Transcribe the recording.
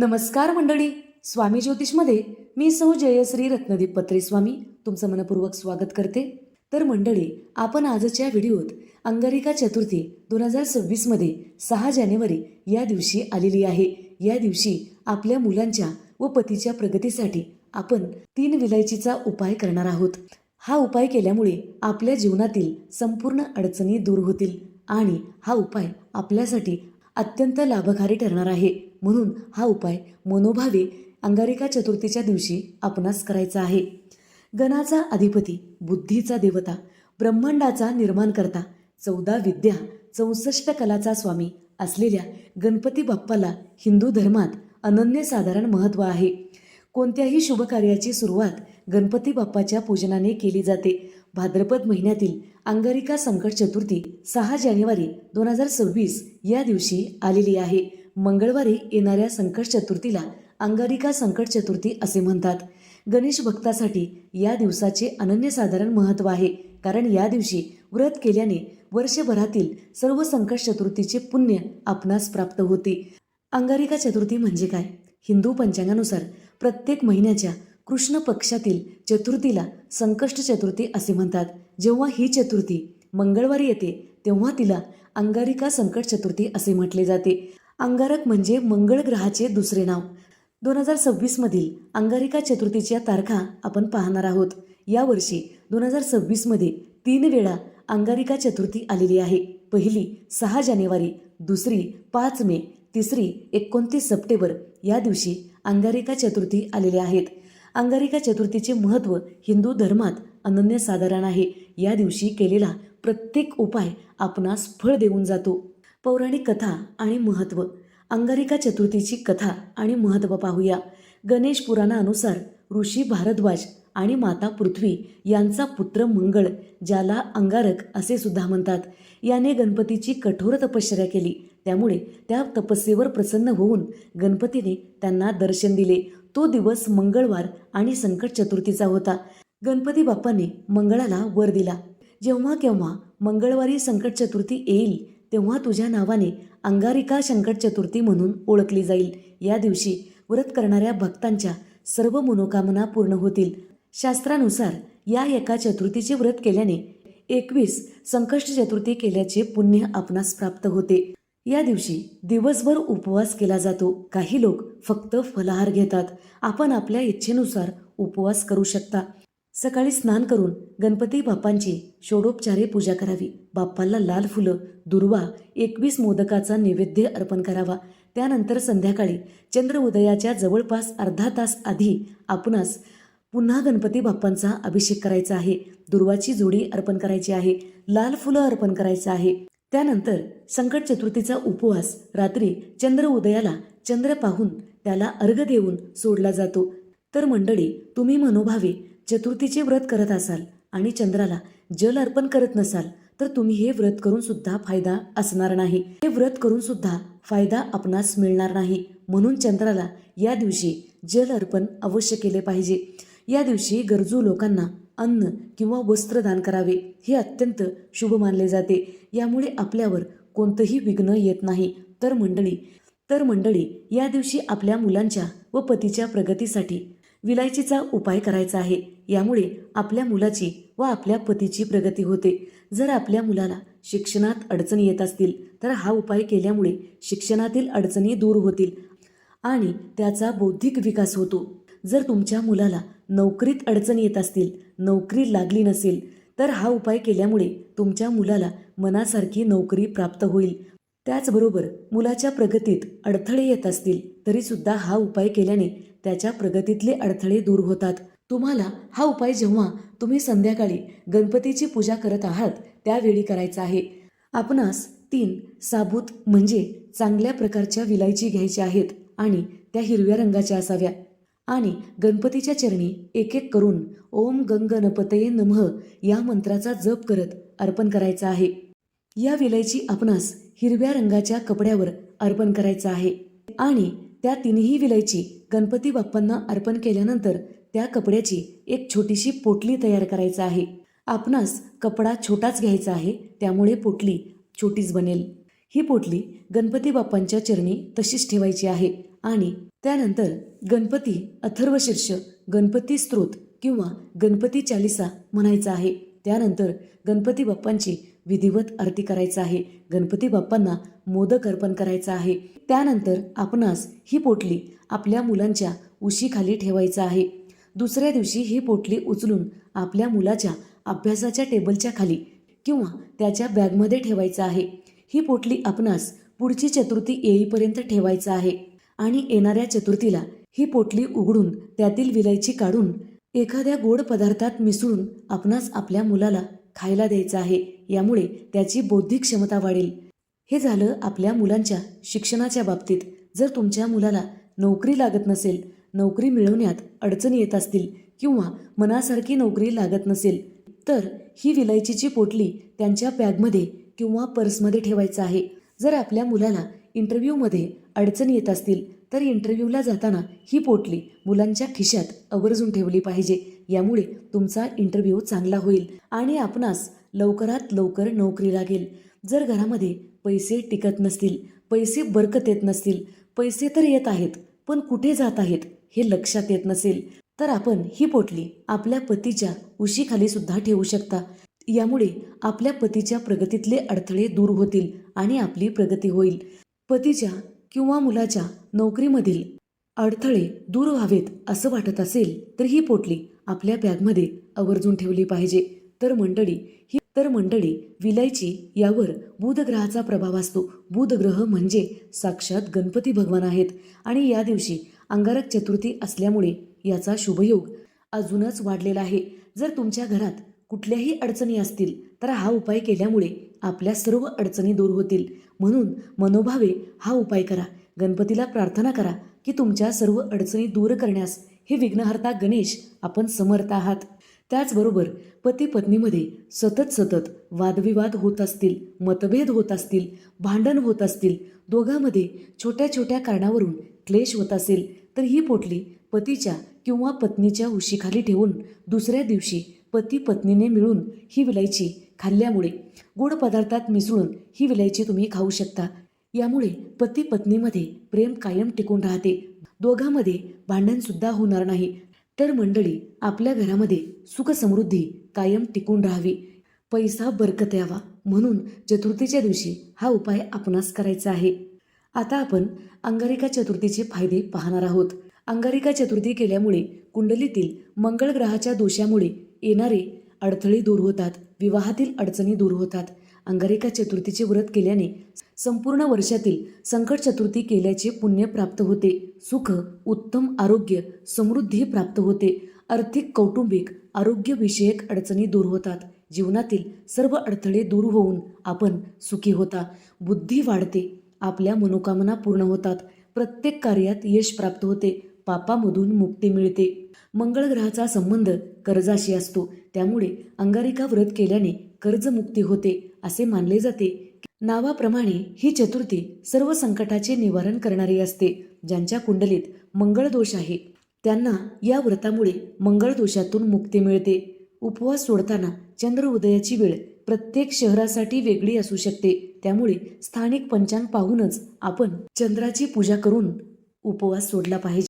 नमस्कार मंडळी स्वामी ज्योतिषमध्ये मी सौ जयश्री रत्नदीप पत्रे स्वामी तुमचं मनपूर्वक स्वागत करते. तर मंडळी आपण आजच्या व्हिडिओत अंगारिका चतुर्थी दोन हजार सव्वीसमध्ये सहा जानेवारी या दिवशी आलेली आहे. या दिवशी आपल्या मुलांच्या व पतीच्या प्रगतीसाठी आपण तीन विलायचीचा उपाय करणार आहोत. हा उपाय केल्यामुळे आपल्या जीवनातील संपूर्ण अडचणी दूर होतील आणि हा उपाय आपल्यासाठी अत्यंत लाभकारी ठरणार आहे. म्हणून हा उपाय मनोभावे अंगारिका चतुर्थीच्या दिवशी आपणास करायचा आहे. गणाचा अधिपती बुद्धीचा देवता ब्रह्मांडाचा निर्माण करता चौदा विद्या चौसष्ट कलाचा स्वामी असलेल्या गणपती बाप्पाला हिंदू धर्मात अनन्यसाधारण महत्त्व आहे. कोणत्याही शुभकार्याची सुरुवात गणपती बाप्पाच्या पूजनाने केली जाते. भाद्रपद महिन्यातील अंगारिका संकट चतुर्थी सहा जानेवारी दोन हजार सव्वीस या दिवशी आलेली आहे. मंगळवारी येणाऱ्या संकट चतुर्थीला अंगारिका संकट चतुर्थी असे म्हणतात. गणेश भक्तासाठी या दिवसाचे अनन्यसाधारण महत्त्व आहे. कारण या दिवशी व्रत केल्याने वर्षभरातील सर्व संकट चतुर्थीचे पुण्य आपणास प्राप्त होते. अंगारिका चतुर्थी म्हणजे काय? हिंदू पंचांगानुसार प्रत्येक महिन्याच्या कृष्ण पक्षातील चतुर्थीला संकष्ट चतुर्थी असे म्हणतात. जेव्हा ही चतुर्थी मंगळवारी येते तेव्हा तिला अंगारिका संकट चतुर्थी असे म्हटले जाते. अंगारक म्हणजे मंगळ ग्रहाचे दुसरे नाव. दोन हजार सव्वीसमधील अंगारिका चतुर्थीच्या तारखा आपण पाहणार आहोत. यावर्षी दोन हजार सव्वीसमध्ये तीन वेळा अंगारिका चतुर्थी आलेली आहे. पहिली सहा जानेवारी दुसरी पाच मे तिसरी एकोणतीस सप्टेंबर या दिवशी अंगारिका चतुर्थी आलेल्या आहेत. अंगारिका चतुर्थीचे महत्त्व हिंदू धर्मात अनन्यसाधारण आहे. या दिवशी केलेला प्रत्येक उपाय आपणास फळ देऊन जातो. पौराणिक कथा आणि महत्त्व. अंगारिका चतुर्थीची कथा आणि महत्त्व पाहूया. गणेश पुराणानुसार ऋषी भारद्वाज आणि माता पृथ्वी यांचा पुत्र मंगळ ज्याला अंगारक असे सुद्धा म्हणतात. याने गणपतीची कठोर तपश्चर्या केली. त्यामुळे त्या तपस्येवर प्रसन्न होऊन गणपतीने त्यांना दर्शन दिले. तो दिवस मंगळवार आणि संकट चतुर्थीचा होता. गणपती बाप्पाने मंगळाला वर दिला. जेव्हा केव्हा मंगळवारी संकट चतुर्थी येईल तेव्हा तुझ्या नावाने अंगारिका संकट चतुर्थी म्हणून ओळखली जाईल. या दिवशी व्रत करणाऱ्या भक्तांच्या सर्व मनोकामना पूर्ण होतील. शास्त्रानुसार या एका चतुर्थीचे व्रत केल्याने एकवीस संकष्ट चतुर्थी केल्याचे पुण्य आपणास प्राप्त होते. या दिवशी दिवसभर उपवास केला जातो. काही लोक फक्त फलाहार घेतात. आपण आपल्या इच्छेनुसार उपवास करू शकता. सकाळी स्नान करून गणपती बाप्पांची षोडोपचारे पूजा करावी. बाप्पाला लाल फुलं दुर्वा एकवीस मोदकाचा नैवेद्य अर्पण करावा. त्यानंतर संध्याकाळी चंद्र उदयाच्या जवळपास अर्धा तास आधी आपणास पुन्हा गणपती बाप्पांचा अभिषेक करायचा आहे. दुर्वाची जोडी अर्पण करायची आहे. लाल फुलं अर्पण करायचं आहे. त्यानंतर संकट चतुर्थीचा उपवास रात्री चंद्र उदयाला चंद्र पाहून त्याला अर्घ देऊन सोडला जातो. तर मंडळी तुम्ही मनोभावे चतुर्थीचे व्रत करत असाल आणि चंद्राला जल अर्पण करत नसाल तर तुम्ही हे व्रत करून सुद्धा फायदा असणार नाही. हे व्रत करून सुद्धा फायदा आपणास मिळणार नाही. म्हणून चंद्राला या दिवशी जल अर्पण अवश्य केले पाहिजे. या दिवशी गरजू लोकांना अन्न किंवा वस्त्र दान करावे हे अत्यंत शुभ मानले जाते. यामुळे आपल्यावर कोणतंही विघ्न येत नाही. तर मंडळी तर मंडळी या दिवशी आपल्या मुलांच्या व पतीच्या प्रगतीसाठी विलायचीचा उपाय करायचा आहे. यामुळे आपल्या मुलाची व आपल्या पतीची प्रगती होते. जर आपल्या मुलाला शिक्षणात अडचणी येत असतील तर हा उपाय केल्यामुळे शिक्षणातील अडचणी दूर होतील आणि त्याचा बौद्धिक विकास होतो. जर तुमच्या मुलाला नोकरीत अडचणी येत असतील नोकरी लागली नसेल तर हा उपाय केल्यामुळे तुमच्या मुलाला मनासारखी नोकरी प्राप्त होईल. त्याचबरोबर मुलाच्या प्रगतीत अडथळे येत असतील तरीसुद्धा हा उपाय केल्याने त्याच्या प्रगतीतले अडथळे दूर होतात. तुम्हाला हा उपाय जेव्हा तुम्ही संध्याकाळी गणपतीची पूजा करत आहात त्यावेळी करायचा आहे. आपणास तीन साबूत म्हणजे चांगल्या प्रकारच्या विलायची घ्यायच्या आहेत आणि त्या हिरव्या रंगाच्या असाव्या. आणि गणपतीच्या चरणी एक एक करून ओम गंगणपतये नमः या मंत्राचा जप करत अर्पण करायचा आहे. या विलायची आपणास हिरव्या रंगाच्या कपड्यावर अर्पण करायचं आहे. आणि त्या तिन्ही विलायची गणपती बाप्पांना अर्पण केल्यानंतर त्या कपड्याची एक छोटीशी पोटली तयार करायचं आहे. आपणास कपडा छोटाच घ्यायचा आहे त्यामुळे पोटली छोटीच बनेल. ही पोटली गणपती बाप्पांच्या चरणी तशीच ठेवायची आहे. आणि त्यानंतर गणपती अथर्वशीर्ष गणपती स्त्रोत किंवा गणपती चालिसा म्हणायचा आहे. त्यानंतर गणपती बाप्पांची विधिवत आरती करायचा आहे. गणपती बाप्पांना मोदक अर्पण करायचा आहे. त्यानंतर आपणास ही पोटली आपल्या मुलांच्या उशीखाली ठेवायचं आहे. दुसऱ्या दिवशी ही पोटली उचलून आपल्या मुलाच्या अभ्यासाच्या टेबलच्या खाली किंवा त्याच्या बॅगमध्ये ठेवायचं आहे. ही पोटली आपणास पुढची चतुर्थी येईपर्यंत ठेवायचं आहे. आणि येणाऱ्या चतुर्थीला ही पोटली उघडून त्यातील विलायची काढून एखाद्या गोड पदार्थात मिसळून आपणास आपल्या मुलाला खायला द्यायचं आहे. यामुळे त्याची बौद्धिक क्षमता वाढेल. हे झालं आपल्या मुलांच्या शिक्षणाच्या बाबतीत. जर तुमच्या मुलाला नोकरी लागत नसेल नोकरी मिळवण्यात अडचणी येत असतील किंवा मनासारखी नोकरी लागत नसेल तर ही विलायचीची पोटली त्यांच्या बॅगमध्ये किंवा पर्समध्ये ठेवायचं आहे. जर आपल्या मुलाला इंटरव्ह्यूमध्ये अडचणी येत असतील तर इंटरव्ह्यूला जाताना ही पोटली मुलांच्या खिशात आवर्जून ठेवली पाहिजे. यामुळे तुमचा इंटरव्ह्यू चांगला होईल आणि आपणास लवकरात लवकर नोकरी लागेल. जर घरामध्ये पैसे टिकत नसतील पैसे बरकत येत नसतील पैसे तर येत आहेत पण कुठे जात आहेत हे लक्षात येत नसेल तर आपण ही पोटली आपल्या पतीच्या उशीखाली सुद्धा ठेवू शकता. यामुळे आपल्या पतीच्या प्रगतीतले अडथळे दूर होतील आणि आपली प्रगती होईल. पतीच्या किंवा मुलाच्या नोकरीमधील अडथळे दूर व्हावेत असं वाटत असेल तर ही पोटली आपल्या बॅगमध्ये आवर्जून ठेवली पाहिजे. तर मंडळी ही तर मंडळी विलायची यावर बुधग्रहाचा प्रभाव असतो. बुधग्रह म्हणजे साक्षात गणपती भगवान आहेत आणि या दिवशी अंगारक चतुर्थी असल्यामुळे याचा शुभयोग अजूनच वाढलेला आहे. जर तुमच्या घरात कुठल्याही अडचणी असतील तर हा उपाय केल्यामुळे आपल्या सर्व अडचणी दूर होतील. म्हणून मनोभावे हा उपाय करा. गणपतीला प्रार्थना करा की तुमच्या सर्व अडचणी दूर करण्यास हे विघ्नहर्ता गणेश आपण समर्थ आहात. त्याचबरोबर पती पत्नीमध्ये सतत सतत वादविवाद होत असतील मतभेद होत असतील भांडण होत असतील दोघांमध्ये छोट्या छोट्या कारणावरून क्लेश होत असेल तर ही पोटली पतीच्या किंवा पत्नीच्या उशीखाली ठेवून दुसऱ्या दिवशी पती पत्नीने मिळून ही विलायची खाल्ल्यामुळे गोड पदार्थात मिसळून ही विलायची तुम्ही खाऊ शकता. यामुळे पती पत्नीमध्ये प्रेम कायम टिकून राहते. दोघांमध्ये भांडणसुद्धा होणार नाही. तर मंडळी आपल्या घरामध्ये सुखसमृद्धी कायम टिकून राहावी. पैसा बरकत यावा. म्हणून चतुर्थीच्या दिवशी हा उपाय आपणास करायचा आहे. आता आपण अंगारिका चतुर्थीचे फायदे पाहणार आहोत. अंगारिका चतुर्थी केल्यामुळे कुंडलीतील मंगळ ग्रहाच्या दोषामुळे येणारे अडथळे दूर होतात विवाहातील अडचणी दूर होतात. अंगारिका चतुर्थीचे व्रत केल्याने संपूर्ण वर्षातील संकट चतुर्थी केल्याचे पुण्य प्राप्त होते. सुख उत्तम आरोग्य समृद्धी प्राप्त होते. आर्थिक कौटुंबिक आरोग्यविषयक अडचणी दूर होतात. जीवनातील सर्व अडथळे दूर होऊन आपण सुखी होता. बुद्धी वाढते. आपल्या मनोकामना पूर्ण होतात. प्रत्येक कार्यात यश प्राप्त होते. पापामधून मुक्ती मिळते. मंगळ ग्रहाचा संबंध कर्जाशी असतो. त्यामुळे अंगारिका व्रत केल्याने कर्जमुक्ती होते असे मानले जाते. नावाप्रमाणे ही चतुर्थी सर्व संकटाचे निवारण करणारी असते ज्यांच्या कुंडलीत मंगळ दोष आहे. त्यांना या व्रतामुळे मंगळ दोषातून मुक्ती मिळते. उपवास सोडताना चंद्र उदयाची वेळ प्रत्येक शहरासाठी वेगळी असू शकते. त्यामुळे स्थानिक पंचांग पाहूनच आपण चंद्राची पूजा करून उपवास सोडला पाहिजे.